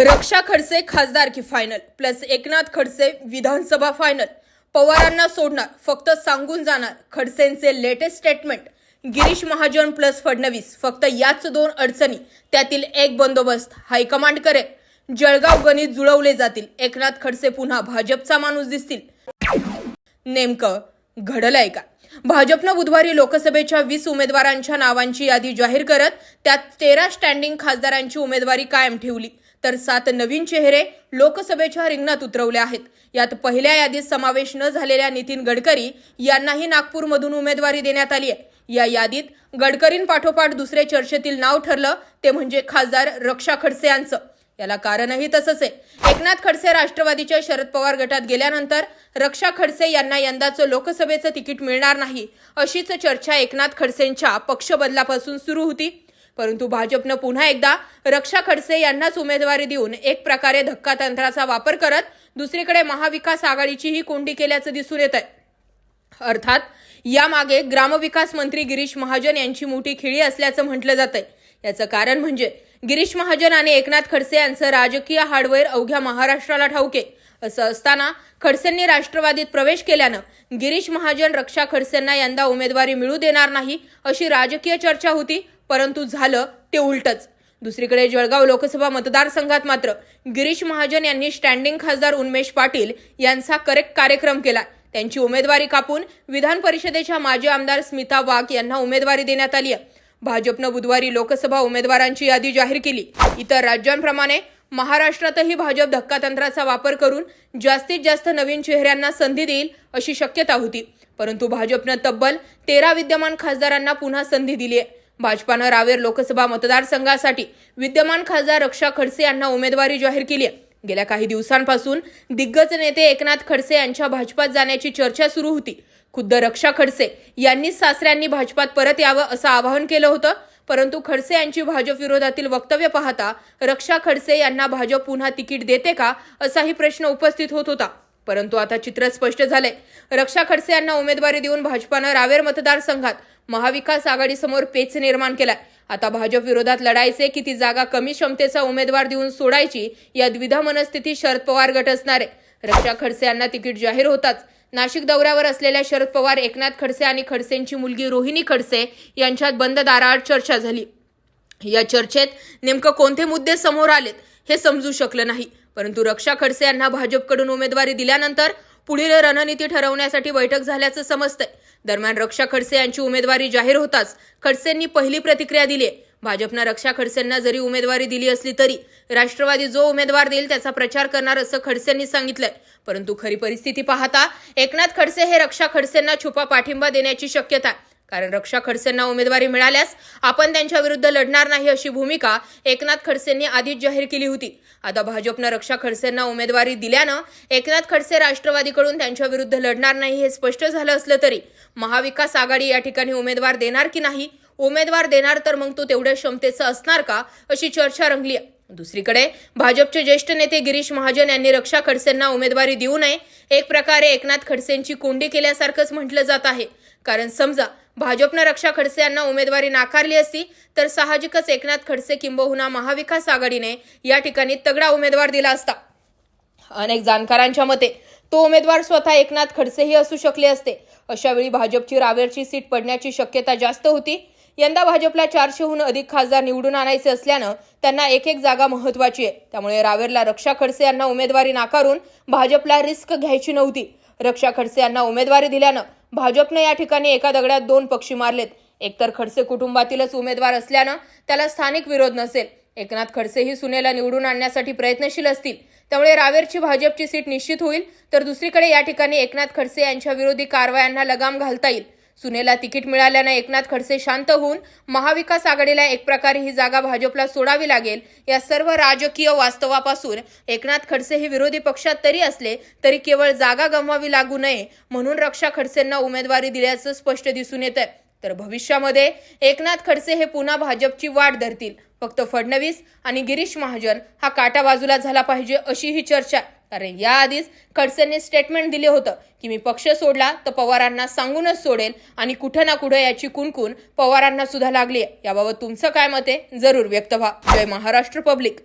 रक्षा खडसे खासदार की final plus Eknath Khadse विधानसभा फायनल पवारांना सोडणार फक्त सांगून जाणार खडसेंचे latest statement Girish Mahajan plus Fadnavis फक्त याच दोन अडचणी. त्यातील एक बंदोबस्त हायकमांड करेल जळगाव गणित जुळवले जातील. एकनाथ खडसे पुन्हा भाजपचा माणूस दिसतील. नेमकं घडलंय का? भाजपनं बुधवारी लोकसभेच्या वीस उमेदवारांच्या नावांची यादी जाहीर करत त्यात तेरा स्टँडिंग खासदारांची उमेदवारी कायम ठेवली. तर सात नवीन चेहरे लोकसभेच्या रिंगणात उतरवले आहेत. यात पहिल्या यादीत समावेश न झालेल्या नितीन गडकरी यांनाही नागपूरमधून उमेदवारी देण्यात आली आहे. या यादीत गडकरींपाठोपाठ दुसरे चर्चेतील नाव ठरलं ते म्हणजे खासदार रक्षा खडसे यांचं. याला कारणही तसंच आहे. एकनाथ खडसे राष्ट्रवादीच्या शरद पवार गटात गेल्यानंतर रक्षा खडसे यांना यंदाचं लोकसभेचं तिकीट मिळणार नाही अशीच चर्चा एकनाथ खडसेंच्या पक्ष बदलापासून सुरू होती. परंतु भाजपनं पुन्हा एकदा रक्षा खडसे यांनाच उमेदवारी देऊन एक प्रकारे धक्का तंत्राचा वापर करत दुसरीकडे महाविकास आघाडीचीही कोंडी केल्याचं दिसून येत आहे अर्थात यामागे ग्रामविकास मंत्री गिरीश महाजन यांची मोठी खिळी असल्याचं म्हटलं जातंय. याचं कारण म्हणजे गिरीश महाजन आणि एकनाथ खडसे यांचं राजकीय हार्डवेअर अवघ्या महाराष्ट्राला ठाऊके. असं असताना खडसेंनी राष्ट्रवादीत प्रवेश केल्यानं गिरीश महाजन रक्षा खडसेंना यंदा उमेदवारी मिळू देणार नाही अशी राजकीय चर्चा होती परंतु झालं ते उलटच. दुसरीकडे जळगाव लोकसभा मतदारसंघात मात्र गिरीश महाजन यांनी स्टँडिंग खासदार उन्मेश पाटील यांचा करेक्ट कार्यक्रम केला. त्यांची उमेदवारी कापून विधान परिषदेच्या माजी आमदार स्मिता वाघ यांना उमेदवारी देण्यात आली आहे. भाजपनं बुधवारी लोकसभा उमेदवारांची यादी जाहीर केली. इतर राज्यांप्रमाणे महाराष्ट्रातही भाजप धक्कातंत्राचा वापर करून जास्तीत जास्त नवीन चेहऱ्यांना संधी देईल अशी शक्यता होती. परंतु भाजपनं तब्बल तेरा विद्यमान खासदारांना पुन्हा संधी दिली आहे. भाजपानं रावेर लोकसभा मतदारसंघासाठी विद्यमान खासदार रक्षा खडसे यांना उमेदवारी जाहीर केली आहे. गेल्या काही दिवसांपासून दिग्गज नेते एकनाथ खडसे यांच्या भाजपात जाण्याची चर्चा सुरू होती. खुद्द रक्षा खडसे यांनीच सासऱ्यांनी भाजपात परत यावं असं आवाहन केलं होतं. परंतु खडसे यांची भाजप विरोधातील वक्तव्य पाहता रक्षा खडसे यांना भाजप पुन्हा तिकीट देते का असाही प्रश्न उपस्थित होत होता. परंतु आता चित्र स्पष्ट झालंय. रक्षा खडसे यांना उमेदवारी देऊन भाजपानं रावेर मतदारसंघात महाविकास आघाडीसमोर पेच निर्माण केलाय. आता भाजप विरोधात लढायचे की ती जागा कमी क्षमतेचा उमेदवार देऊन सोडायची या द्विधा मनस्थिती शरद पवार गट असणार आहे. रक्षा खडसे यांना तिकीट जाहीर होताच. नाशिक दौऱ्यावर असलेल्या शरद पवार एकनाथ खडसे आणि खडसेंची मुलगी रोहिणी खडसे यांच्यात बंद दाराआड चर्चा झाली. या चर्चेत नेमकं कोणते मुद्दे समोर आलेत हे समजू शकलं नाही. परंतु रक्षा खडसे यांना भाजपकडून उमेदवारी दिल्यानंतर पुढील रणनीती ठरवण्यासाठी बैठक झाल्याचं समजतंय. दरम्यान रक्षा खडसे यांची उमेदवारी जाहीर होताच खडसेंनी पहिली प्रतिक्रिया दिली आहे. भाजपनं रक्षा खडसेंना जरी उमेदवारी दिली असली तरी राष्ट्रवादी जो उमेदवार देईल त्याचा प्रचार करणार असं खडसेंनी सांगितलंय. परंतु खरी परिस्थिती पाहता एकनाथ खडसे हे रक्षा खडसेंना छुपा पाठिंबा देण्याची शक्यता कारण रक्षा खडसेंना उमेदवारी मिळाल्यास आपण त्यांच्या विरुद्ध लढणार नाही अशी भूमिका एकनाथ खडसेंनी आधीच जाहीर केली होती. आता भाजपनं रक्षा खडसेंना उमेदवारी दिल्यानं एकनाथ खडसे राष्ट्रवादीकडून त्यांच्या विरुद्ध लढणार नाही हे स्पष्ट झालं असलं तरी महाविकास आघाडी या ठिकाणी उमेदवार देणार की नाही? उमेदवार देणार तर मग तो तेवढ्या क्षमतेचा असणार का? अशी चर्चा रंगली आहे. दुसरीकडे भाजपचे ज्येष्ठ नेते गिरीश महाजन यांनी रक्षा खडसेंना उमेदवारी देऊ नये. एक प्रकारे एकनाथ खडसेंची कोंडी केल्यासारखंच म्हटलं जात आहे. कारण समजा भाजपनं रक्षा खडसे यांना उमेदवारी नाकारली असती तर साहजिकच एकनाथ खडसे किंबहुना महाविकास आघाडीने या ठिकाणी तगडा उमेदवार दिला असता. अनेक जाणकारांच्या मते तो उमेदवार स्वतः एकनाथ खडसेही असू शकले असते. अशा वेळी भाजपची रावेरची सीट पडण्याची शक्यता जास्त होती. यंदा भाजपला चारशेहून अधिक खासदार निवडून आणायचे असल्यानं त्यांना एक एक जागा महत्वाची आहे. त्यामुळे रावेरला रक्षा खडसे यांना उमेदवारी नाकारून भाजपला रिस्क घ्यायची नव्हती. रक्षा खडसे यांना उमेदवारी दिल्यानं भाजपनं या ठिकाणी एका दगड्यात दोन पक्षी मारलेत. एकतर खडसे कुटुंबातीलच उमेदवार असल्यानं त्याला स्थानिक विरोध नसेल. एकनाथ खडसे ही सुनेला निवडून आणण्यासाठी प्रयत्नशील असतील. त्यामुळे रावेरची भाजपची सीट निश्चित होईल. तर दुसरीकडे या ठिकाणी एकनाथ खडसे यांच्या विरोधी कारवायांना लगाम घालता येईल. सुनेला तिकीट मिळाल्यानं एकनाथ खडसे शांत होऊन महाविकास आघाडीला एक प्रकारे ही जागा भाजपला सोडावी लागेल या सर्व राजकीय वास्तवापासून एकनाथ खडसे हे विरोधी पक्षात तरी असले तरी केवळ जागा गमवावी लागू नये म्हणून रक्षा खडसेंना उमेदवारी दिल्याचं स्पष्ट दिसून येत आहे तर भविष्यामध्ये एकनाथ खडसे हे पुन्हा भाजपची वाट धरतील. फक्त फडणवीस आणि गिरीश महाजन हा काटा बाजूला झाला पाहिजे अशी ही चर्चा. कारण याआधीच खडसेंनी स्टेटमेंट दिले होतं की मी पक्ष सोडला तर पवारांना सांगूनच सोडेल आणि कुठं ना कुठं याची कुणकुण पवारांना सुद्धा लागली आहे. याबाबत तुमचं काय मत आहे? जरूर व्यक्त व्हा. जय महाराष्ट्र पब्लिक.